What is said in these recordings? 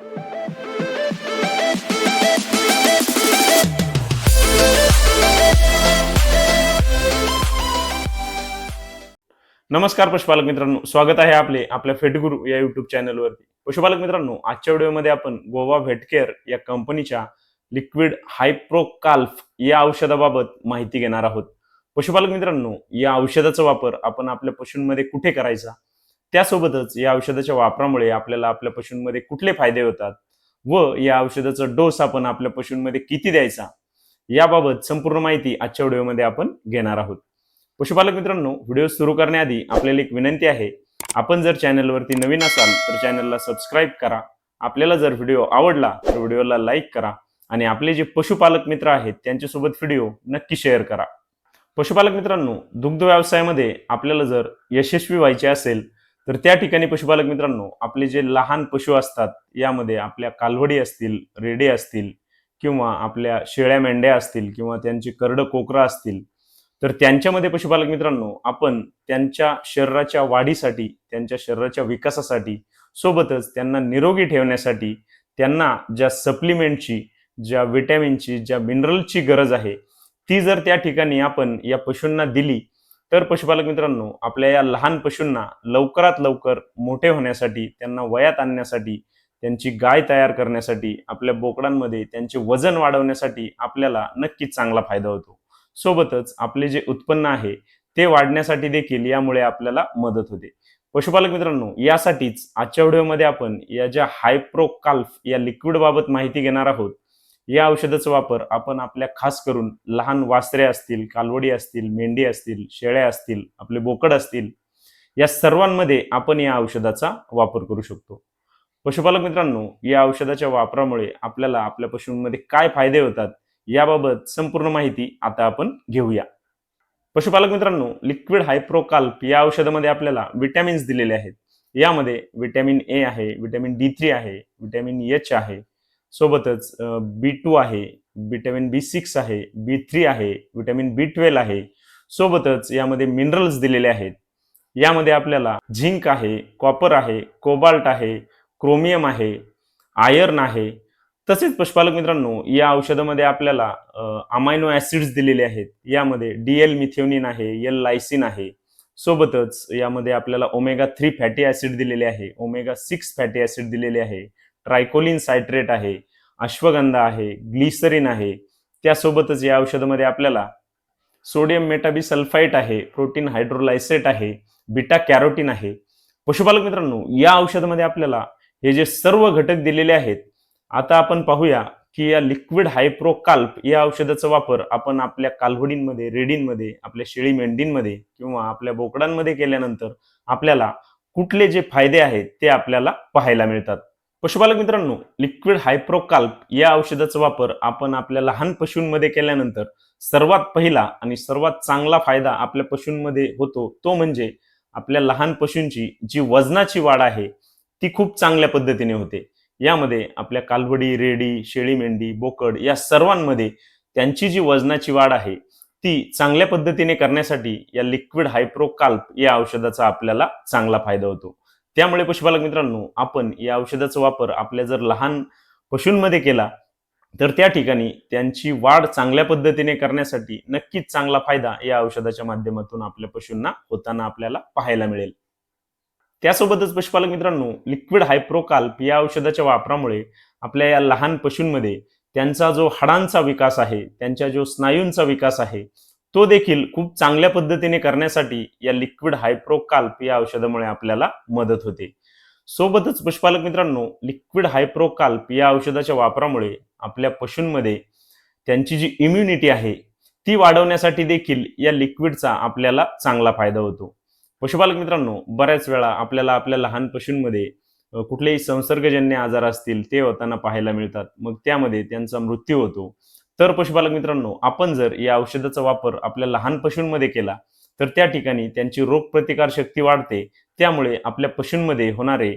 नमस्कार पशुपालक मित्रांनो स्वागत आहे आपले आपल्या फेटगुरु या युट्यूब चॅनलवरती पशुपालक मित्रांनो आजच्या व्हिडिओमध्ये आपण गोवा व्हेटकेअर या कंपनीच्या लिक्विड हायप्रोकाल्फ या औषधाबाबत माहिती घेणार आहोत. पशुपालक मित्रांनो या औषधाचा वापर आपण आपल्या पशूंमध्ये कुठे करायचा? त्यासोबतच या औषधाच्या वापरामुळे आपल्याला आपल्या पशूंमध्ये कुठले फायदे होतात व या औषधाचा डोस आपण आपल्या पशूंमध्ये किती द्यायचा याबाबत संपूर्ण माहिती आजच्या व्हिडिओमध्ये आपण घेणार आहोत. पशुपालक मित्रांनो व्हिडिओ सुरू करण्याआधी आपल्याला एक विनंती आहे आपण जर चॅनलवरती नवीन असाल तर चॅनलला सबस्क्राईब करा आपल्याला जर व्हिडिओ आवडला तर व्हिडिओला लाईक करा आणि आपले जे पशुपालक मित्र आहेत त्यांच्यासोबत व्हिडिओ नक्की शेअर करा. पशुपालक मित्रांनो दुग्ध व्यवसायामध्ये आपल्याला जर यशस्वी व्हायचे असेल तर त्या ठिकाणी पशुपालक मित्रांनो आपले जे लहान पशु असतात यामध्ये आपल्या कालवडी असतील रेडे असतील किंवा आपल्या शेळ्या मेंढ्या असतील किंवा त्यांची करडं कोकरं असतील तर त्यांच्यामध्ये पशुपालक मित्रांनो आपण त्यांच्या शरीराच्या वाढीसाठी त्यांच्या शरीराच्या विकासासाठी सोबतच त्यांना निरोगी ठेवण्यासाठी त्यांना ज्या सप्लिमेंटची ज्या विटॅमिनची ज्या मिनरलची गरज आहे ती जर त्या ठिकाणी आपण या पशूंना दिली तर पशुपालक मित्रांनो आपल्या या लहान पशूंना लवकरात लवकर मोठे होण्यासाठी त्यांना वयात आणण्यासाठी त्यांची गाय तयार करण्यासाठी आपल्या बोकडांमध्ये त्यांचे वजन वाढवण्यासाठी आपल्याला नक्कीच चांगला फायदा होतो. सोबतच आपले जे उत्पन्न आहे ते वाढण्यासाठी देखील यामुळे आपल्याला मदत होते. पशुपालक मित्रांनो यासाठीच आजच्या व्हिडिओमध्ये आपण या ज्या हायप्रो काल्फ या लिक्विड बाबत माहिती घेणार आहोत या औषधाचा वापर आपण आपल्या खास करून लहान वासरे असतील कालवडी असतील मेंढी असतील शेळ्या असतील आपले बोकड असतील या सर्वांमध्ये आपण या औषधाचा वापर करू शकतो. पशुपालक मित्रांनो या औषधाच्या वापरामुळे आपल्याला आपल्या पशूंमध्ये काय फायदे होतात याबाबत संपूर्ण माहिती आता आपण घेऊया. पशुपालक मित्रांनो लिक्विड हायप्रोकाल्प या औषधामध्ये आपल्याला विटॅमिन्स दिलेले आहेत. यामध्ये विटॅमिन ए आहे विटॅमिन डी थ्री आहे विटॅमिन एच आहे सोबतच बी टू आहे विटॅमिन बी सिक्स आहे बी थ्री आहे विटॅमिन बी ट्वेल्व आहे. सोबतच यामध्ये मिनरल्स दिलेले आहेत. यामध्ये आपल्याला झिंक आहे कॉपर आहे कोबाल्ट आहे क्रोमियम आहे आयर्न आहे. तसेच पशुपालक मित्रांनो या औषधामध्ये आपल्याला अमायनो ॲसिड्स दिलेले आहेत. यामध्ये डी एल मिथेओनिन आहे एल लायसिन आहे. सोबतच यामध्ये आपल्याला ओमेगा थ्री फॅटी ऍसिड दिलेले आहे ओमेगा सिक्स फॅटी ऍसिड दिलेले आहे. ट्रायकोलिन सायट्रेट आहे अश्वगंधा आहे ग्लिसरीन आहे त्यासोबतच या औषधामध्ये आपल्याला सोडियम मेटाबी सल्फाईट आहे प्रोटीन हायड्रोलायसेट आहे बिटा कॅरोटीन आहे. पशुपालक मित्रांनो या औषधामध्ये आपल्याला हे जे सर्व घटक दिलेले आहेत आता आपण पाहूया की या लिक्विड हायप्रोकाल्प या औषधाचा वापर आपण आपल्या कालवडींमध्ये रेडींमध्ये आपल्या शेळी मेंढींमध्ये किंवा आपल्या बोकडांमध्ये केल्यानंतर आपल्याला कुठले जे फायदे आहेत ते आपल्याला पाहायला मिळतात. पशुपालक मित्रांनो लिक्विड हायप्रोकाल्प या औषधाचा वापर आपण आपल्या लहान पशूंमध्ये केल्यानंतर सर्वात पहिला आणि सर्वात चांगला फायदा आपल्या पशूंमध्ये होतो तो म्हणजे आपल्या लहान पशूंची जी वजनाची वाढ आहे ती खूप चांगल्या पद्धतीने होते. यामध्ये आपल्या कालवडी रेडी शेळी मेंढी बोकड या सर्वांमध्ये त्यांची जी वजनाची वाढ आहे ती चांगल्या पद्धतीने करण्यासाठी या लिक्विड हायप्रोकाल्प या औषधाचा आपल्याला चांगला फायदा होतो. त्यामुळे पशुपालक मित्रांनो आपण या औषधाचा वापर आपल्या जर लहान पशूंमध्ये केला तर त्या ठिकाणी त्यांची वाढ चांगल्या पद्धतीने करण्यासाठी नक्कीच चांगला फायदा या औषधाच्या माध्यमातून आपल्या पशूंना होताना आपल्याला पाहायला मिळेल. त्यासोबतच पशुपालक मित्रांनो लिक्विड हायप्रोकाल्प या औषधाच्या वापरामुळे आपल्या या लहान पशूंमध्ये त्यांचा जो हाडांचा विकास आहे त्यांच्या जो स्नायूंचा विकास आहे तो देखील खूप चांगल्या पद्धतीने करण्यासाठी या लिक्विड हायप्रोकाल्प या औषधामुळे आपल्याला मदत होते. सोबतच पशुपालक मित्रांनो लिक्विड हायप्रोकाल्प या औषधाच्या वापरामुळे आपल्या पशूंमध्ये त्यांची जी इम्युनिटी आहे ती वाढवण्यासाठी देखील या लिक्विडचा आपल्याला चांगला फायदा होतो. पशुपालक मित्रांनो बऱ्याच वेळा आपल्याला आपल्या लहान पशूंमध्ये कुठलेही संसर्गजन्य आजार असतील ते होताना पाहायला मिळतात. मग त्यामध्ये त्यांचा मृत्यू होतो. तर पशुपालक मित्रांनो आपण जर या औषधाचा वापर आपल्या लहान पशूंमध्ये केला तर त्या ठिकाणी त्यांची रोगप्रतिकार शक्ती वाढते. त्यामुळे आपल्या पशूंमध्ये होणारे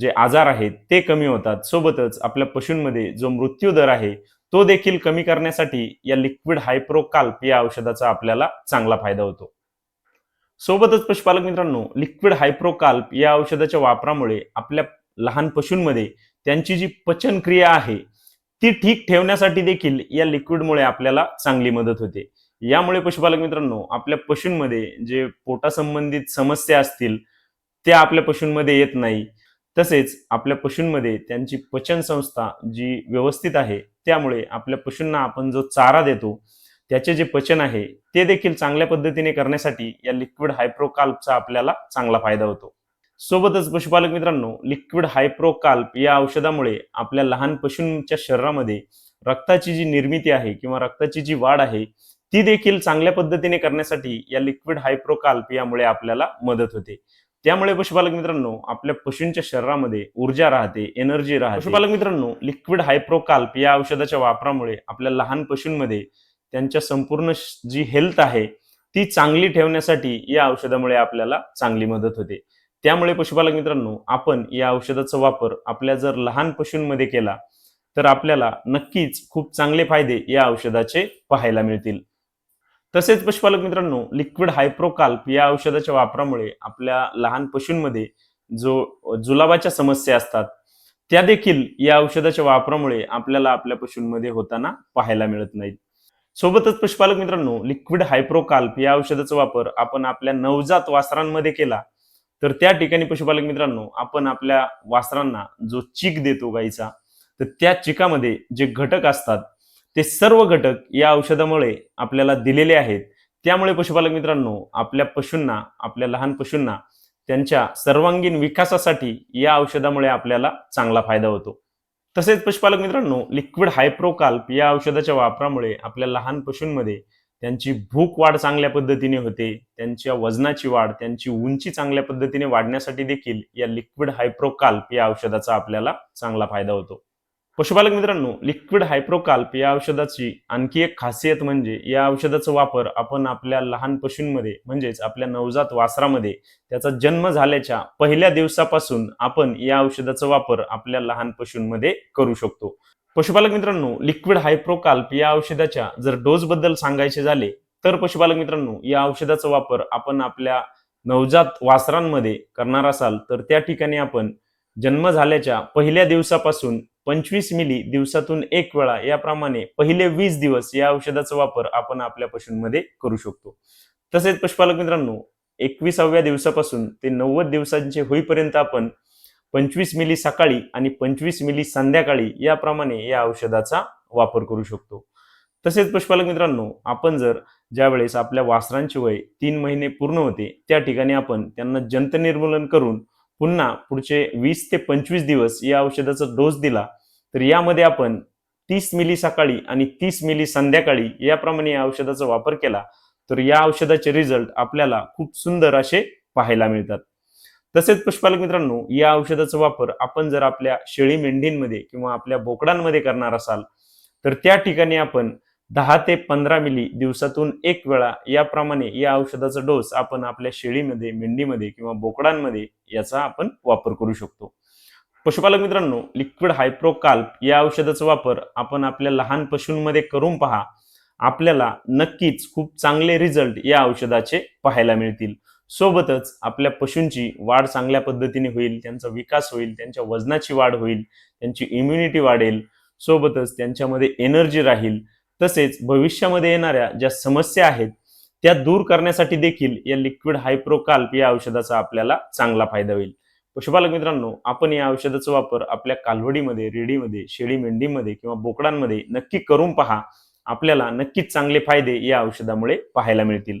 जे आजार आहेत ते कमी होतात. सोबतच आपल्या पशूंमध्ये जो मृत्यू दर आहे तो देखील कमी करण्यासाठी या लिक्विड हायप्रोकाल्प या औषधाचा आपल्याला चांगला फायदा होतो. सोबतच पशुपालक मित्रांनो लिक्विड हायप्रोकाल्प या औषधाच्या वापरामुळे आपल्या लहान पशूंमध्ये त्यांची जी पचनक्रिया आहे ती ठीक ठेवण्यासाठी देखील या लिक्विडमुळे आपल्याला चांगली मदत होते. यामुळे पशुपालक मित्रांनो आपल्या पशूंमध्ये जे पोटासंबंधित समस्या असतील त्या आपल्या पशूंमध्ये येत नाही. तसेच आपल्या पशूंमध्ये त्यांची पचन संस्था जी व्यवस्थित आहे त्यामुळे आपल्या पशूंना आपण जो चारा देतो त्याचे जे पचन आहे ते देखील चांगल्या पद्धतीने करण्यासाठी या लिक्विड हायप्रोकाल्पचा आपल्याला चांगला फायदा होतो. सोबतच पशुपालक मित्रांनो लिक्विड हायप्रोकाल्प या औषधामुळे आपल्या लहान पशूंच्या शरीरामध्ये रक्ताची जी निर्मिती आहे किंवा रक्ताची जी वाढ आहे ती देखील चांगल्या पद्धतीने करण्यासाठी या लिक्विड हायप्रोकाल्प यामुळे आपल्याला मदत होते. त्यामुळे पशुपालक मित्रांनो आपल्या पशूंच्या शरीरामध्ये ऊर्जा राहते एनर्जी राहते. पशुपालक मित्रांनो लिक्विड हायप्रोकाल्प या औषधाच्या वापरामुळे आपल्या लहान पशूंमध्ये त्यांच्या संपूर्ण जी हेल्थ आहे ती चांगली ठेवण्यासाठी या औषधामुळे आपल्याला चांगली मदत होते. त्यामुळे पशुपालक मित्रांनो आपण या औषधाचा वापर आपल्या जर लहान पशूंमध्ये केला तर आपल्याला नक्कीच खूप चांगले फायदे या औषधाचे पाहायला मिळतील. तसेच पशुपालक मित्रांनो लिक्विड हायप्रोकाल्प या औषधाच्या वापरामुळे आपल्या लहान पशूंमध्ये जो जुलाबाच्या समस्या असतात त्या देखील या औषधाच्या वापरामुळे आपल्याला आपल्या पशूंमध्ये होताना पाहायला मिळत नाहीत. सोबतच पशुपालक मित्रांनो लिक्विड हायप्रोकाल्प या औषधाचा वापर आपण आपल्या नवजात वासरांमध्ये केला तर त्या ठिकाणी पशुपालक मित्रांनो आपण आपल्या वासरांना जो चीक देतो गाईचा तर त्या चिकामध्ये जे घटक असतात ते सर्व घटक या औषधामुळे आपल्याला दिलेले आहेत. त्यामुळे पशुपालक मित्रांनो आपल्या पशूंना आपल्या लहान पशूंना त्यांच्या सर्वांगीण विकासासाठी या औषधामुळे आपल्याला चांगला फायदा होतो. तसेच पशुपालक मित्रांनो लिक्विड हायप्रोकाल्प या औषधाच्या वापरामुळे आपल्या लहान पशूंमध्ये त्यांची भूक वाढ चांगल्या पद्धतीने होते त्यांच्या वजनाची वाढ त्यांची उंची चांगल्या पद्धतीने वाढण्यासाठी देखील या लिक्विड हायप्रोकाल्प या औषधाचा आपल्याला चांगला फायदा होतो. पशुपालक मित्रांनो लिक्विड हायप्रोकाल्प या औषधाची आणखी एक खासियत म्हणजे या औषधाचा वापर आपण आपल्या लहान पशूंमध्ये म्हणजेच आपल्या नवजात वासरामध्ये त्याचा जन्म झाल्याच्या पहिल्या दिवसापासून आपण या औषधाचा वापर आपल्या लहान पशूंमध्ये करू शकतो. पशुपालक मित्रांनो लिक्विड हायप्रोकाल्प या औषधाच्या जर डोसबद्दल सांगायचे झाले तर पशुपालक मित्रांनो या औषधाचा वापर आपण आपल्या नवजात वासरांमध्ये करणार असाल तर त्या ठिकाणी आपण जन्म झाल्याच्या पहिल्या दिवसापासून पंचवीस मिली दिवसातून एक वेळा याप्रमाणे पहिले वीस दिवस या औषधाचा वापर आपण आपल्या पशूंमध्ये करू शकतो. तसेच पशुपालक मित्रांनो एकविसाव्या दिवसापासून ते नव्वद दिवसांचे होईपर्यंत आपण पंचवीस मिली सकाळी आणि पंचवीस मिली संध्याकाळी याप्रमाणे या औषधाचा वापर करू शकतो. तसेच पशुपालक मित्रांनो आपण जर ज्यावेळेस आपल्या वासरांचे वय तीन महिने पूर्ण होते त्या ठिकाणी आपण त्यांना जंत निर्मूलन करून पुन्हा पुढचे वीस ते पंचवीस दिवस या औषधाचा डोस दिला तर यामध्ये आपण तीस मिली सकाळी आणि तीस मिली संध्याकाळी याप्रमाणे या औषधाचा वापर केला तर या औषधाचे रिझल्ट आपल्याला खूप सुंदर असे पाहायला मिळतात. तसेच पशुपालक मित्रांनो या औषधाचा वापर आपण जर आपल्या शेळी मेंढींमध्ये किंवा आपल्या बोकडांमध्ये करणार असाल तर त्या ठिकाणी आपण दहा ते पंधरा मिली दिवसातून एक वेळा याप्रमाणे या औषधाचा डोस आपण आपल्या शेळीमध्ये मेंढीमध्ये किंवा बोकडांमध्ये याचा आपण वापर करू शकतो. पशुपालक मित्रांनो लिक्विड हायप्रोकाल्प या औषधाचा वापर आपण आपल्या लहान पशूंमध्ये करून पहा आपल्याला नक्कीच खूप चांगले रिझल्ट या औषधाचे पाहायला मिळतील. सोबतच आपल्या पशूंची वाढ चांगल्या पद्धतीने होईल त्यांचा विकास होईल त्यांच्या वजनाची वाढ होईल त्यांची इम्युनिटी वाढेल सोबतच त्यांच्यामध्ये एनर्जी राहील. तसेच भविष्यामध्ये येणाऱ्या ज्या समस्या आहेत त्या दूर करण्यासाठी देखील या लिक्विड हायप्रोकाल्प या औषधाचा आपल्याला चांगला फायदा होईल. पशुपालक मित्रांनो आपण या औषधाचा वापर आपल्या कालवडीमध्ये रेडीमध्ये शेळी मेंढीमध्ये किंवा बोकडांमध्ये नक्की करून पहा. आपल्याला नक्कीच चांगले फायदे या औषधामुळे पाहायला मिळतील.